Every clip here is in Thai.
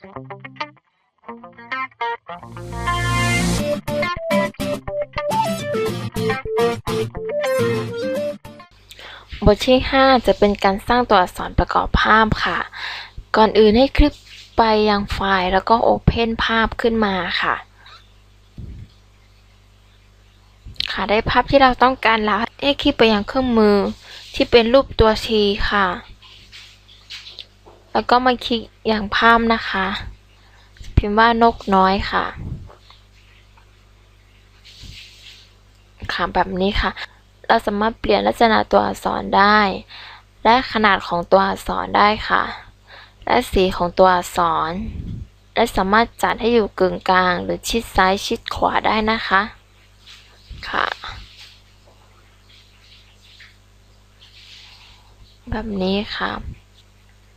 บทที่ 5 จะเป็นการสร้างตัวอักษรประกอบภาพค่ะ ก่อนอื่นให้คลิกไปยังไฟล์แล้วก็ Open ภาพขึ้นมาค่ะ ค่ะได้ภาพที่เราต้องการแล้วให้คลิกไปยังเครื่องมือที่เป็นรูปตัว T ค่ะ แล้วก็มาคลิกอย่างภาพนะคะ พิมพ์ว่านกน้อยค่ะ ค่ะแบบนี้ค่ะ เราสามารถเปลี่ยนลักษณะตัวอักษรได้ และขนาดของตัวอักษรได้ค่ะ และสีของตัวอักษร และสามารถจัดให้อยู่กึ่งกลาง หรือชิดซ้ายชิดขวาได้นะคะ ค่ะ แบบนี้ค่ะ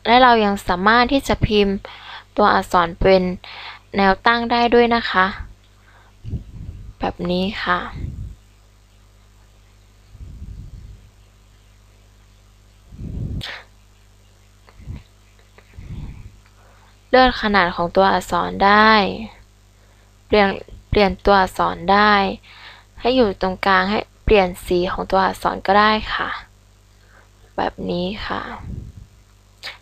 และเรายังสามารถที่จะพิมพ์ตัวอักษรเป็นแนวตั้งได้ด้วยนะคะ แบบนี้ค่ะ เลื่อนขนาดของตัวอักษรได้ เปลี่ยนเปลี่ยนตัวอักษรได้ ให้อยู่ตรงกลางให้เปลี่ยนสีของตัวอักษรก็ได้ค่ะ แบบนี้ค่ะ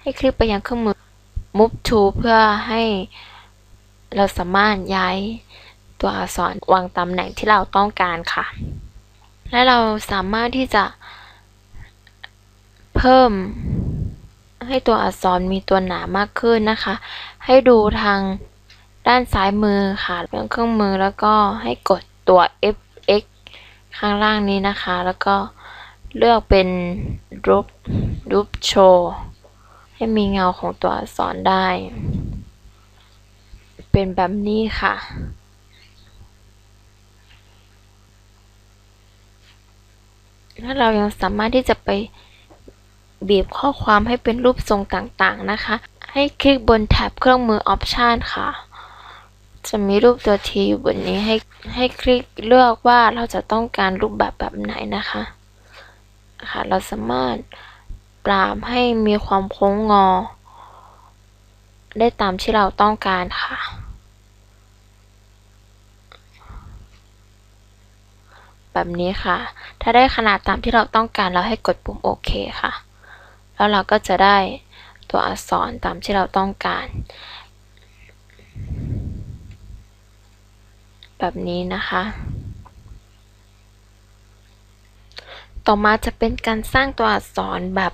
ให้คลิกไปยังเครื่องมือ Move to เพื่อให้เราสามารถย้ายตัวอักษรวางตำแหน่งที่เราต้องการค่ะ และเราสามารถที่จะเพิ่มให้ตัวอักษรมีตัวหนามากขึ้นนะคะ ให้ดูทางด้านซ้ายมือค่ะเรื่องเครื่องมือแล้วก็ให้กดตัว fx ข้างล่างนี้นะคะ แล้วก็เลือกเป็นรูปรูปโชว์ ให้มีเงาของตัวอักษรได้ เป็นแบบนี้ค่ะ และเรายังสามารถที่จะไปบีบข้อความให้เป็นรูปทรงต่างๆนะคะ ให้คลิกบนแท็บเครื่องมือ Option ค่ะ จะมีรูปตัว T อยู่บนนี้ให้ให้คลิกเลือกว่าเราจะต้องการรูปแบบแบบไหนนะคะ ค่ะ เราสามารถ ปรับให้มีความโค้งงอ ได้ตามที่เราต้องการค่ะ แบบนี้ค่ะ ถ้าได้ขนาดตามที่เราต้องการเราให้กดปุ่มโอเคค่ะ แล้วเราก็จะได้ตัวอักษรตามที่เราต้องการ แบบนี้นะคะต่อมาจะเป็นการสร้างตัวอักษรแบบ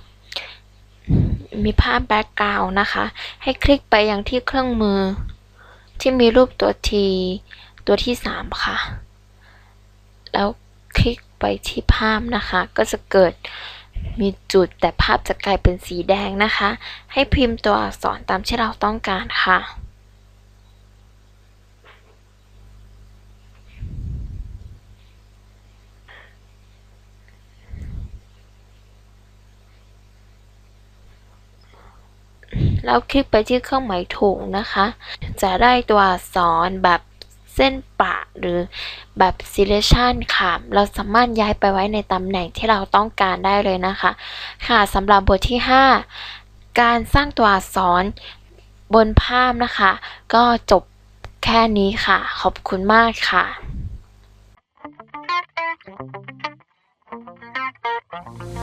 มีภาพแบ็กกราวน์นะคะ ให้คลิกไปยังที่เครื่องมือ ที่มีรูปตัวทีตัวที่ 3 ค่ะ แล้วคลิกไปที่ภาพนะคะ ก็จะเกิดมีจุดแต่ภาพจะกลายเป็นสีแดงนะคะ ให้พิมพ์ตัวอักษรตามที่เราต้องการค่ะ แล้วคลิกไปที่เครื่องหมายถูกนะคะ จะได้ตัวอักษรแบบเส้นปะหรือแบบ selection ค่ะ เราสามารถย้ายไปไว้ในตำแหน่งที่เราต้องการได้เลยนะคะ ค่ะสำหรับบทที่ 5 การสร้างตัวอักษรบนภาพนะคะ ก็จบแค่นี้ค่ะ ขอบคุณมากค่ะ Thank you.